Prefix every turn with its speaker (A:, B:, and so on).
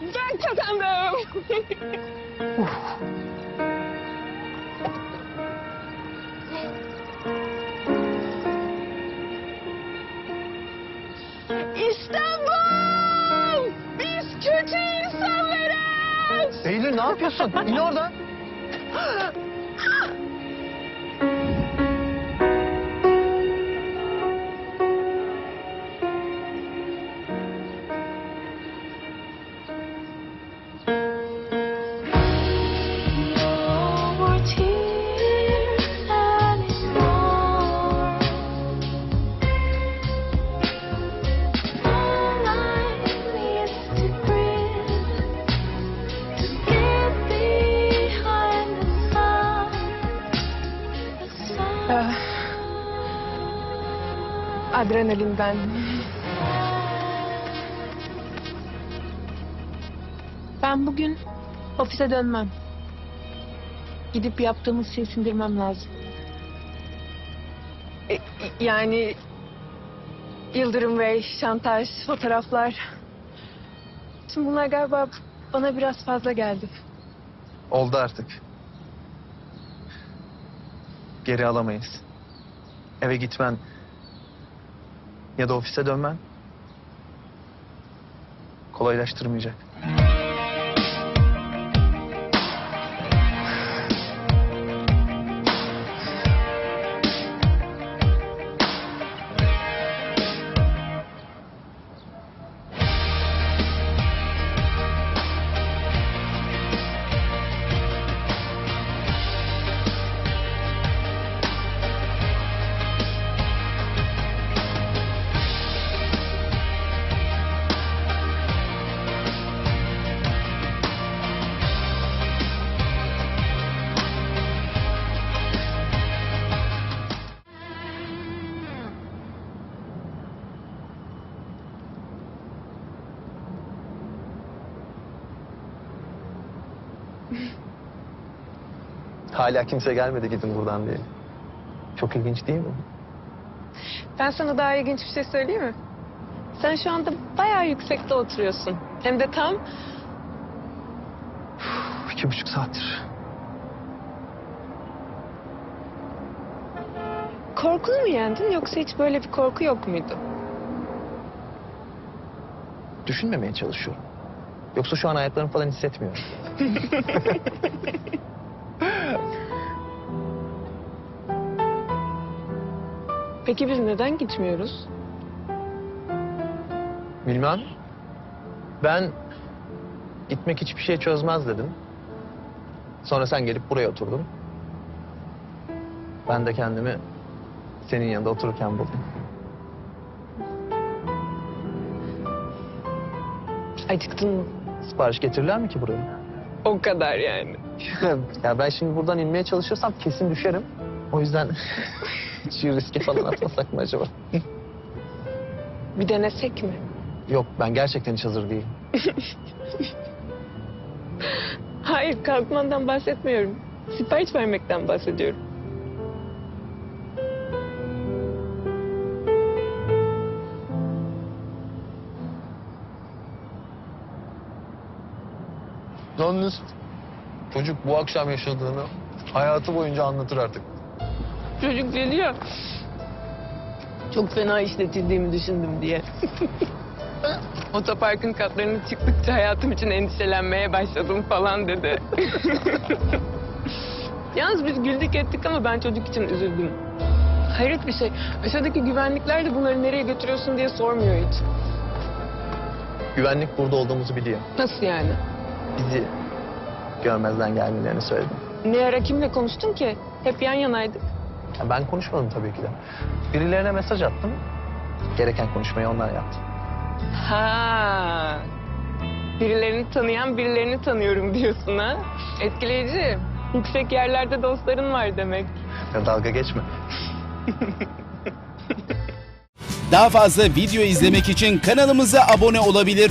A: Ben kazandım. İstanbul! Biz kötü insanlarız!
B: Eylül ne yapıyorsun? İn oradan.
A: Adrenalinden. Ben bugün ofise dönmem. Gidip yaptığımız şeyi sindirmem lazım. E, yani Yıldırım Bey, şantaj, fotoğraflar. Tüm bunlar galiba bana biraz fazla geldi.
B: Oldu artık. Geri alamayız. Eve gitmen ya da ofise dönmen kolaylaştırmayacak. Hala kimse gelmedi gidin buradan diye. Çok ilginç değil mi?
A: Ben sana daha ilginç bir şey söyleyeyim mi? Sen şu anda bayağı yüksekte oturuyorsun. Hem de tam
B: Uf, İki buçuk saattir.
A: korkunu mu yendin yoksa hiç böyle bir korku yok muydu?
B: Düşünmemeye çalışıyorum. Yoksa şu an ayaklarımı falan hissetmiyorum.
A: Peki biz neden gitmiyoruz?
B: Bilmem. Ben gitmek hiçbir şey çözmez dedim. Sonra sen gelip buraya oturdun. Ben de kendimi senin yanında otururken buldum.
A: Acıktın mı?
B: Sipariş getirirler mi ki buraya?
A: O kadar yani.
B: ya ben şimdi buradan inmeye çalışırsam kesin düşerim. O yüzden hiç riske falan atmasak mı acaba?
A: Bir denesek mi?
B: Yok ben gerçekten hiç hazır değilim.
A: Hayır kalkmandan bahsetmiyorum. Sipariş vermekten bahsediyorum.
B: Yalnız çocuk bu akşam yaşadığını hayatı boyunca anlatır artık.
A: Çocuk geliyor. Çok fena işletildiğimi düşündüm diye. Otoparkın katlarını çıktıkça hayatım için endişelenmeye başladım falan dedi. Yalnız biz güldük ettik ama ben çocuk için üzüldüm. Hayret bir şey. Aşağıdaki güvenlikler de bunları nereye götürüyorsun diye sormuyor hiç.
B: Güvenlik burada olduğumuzu biliyor.
A: Nasıl yani?
B: Bizi görmezden gelmelerini söyledim.
A: Ne ara kimle konuştun ki? Hep yan yanaydık.
B: Ya ben konuşmadım tabii ki de. Birilerine mesaj attım. Gereken konuşmayı onlar yaptı.
A: Ha. Birilerini tanıyan birilerini tanıyorum diyorsun ha. Etkileyici. Yüksek yerlerde dostların var demek.
B: Ya dalga geçme.
C: Daha fazla video izlemek için kanalımıza abone olabilir.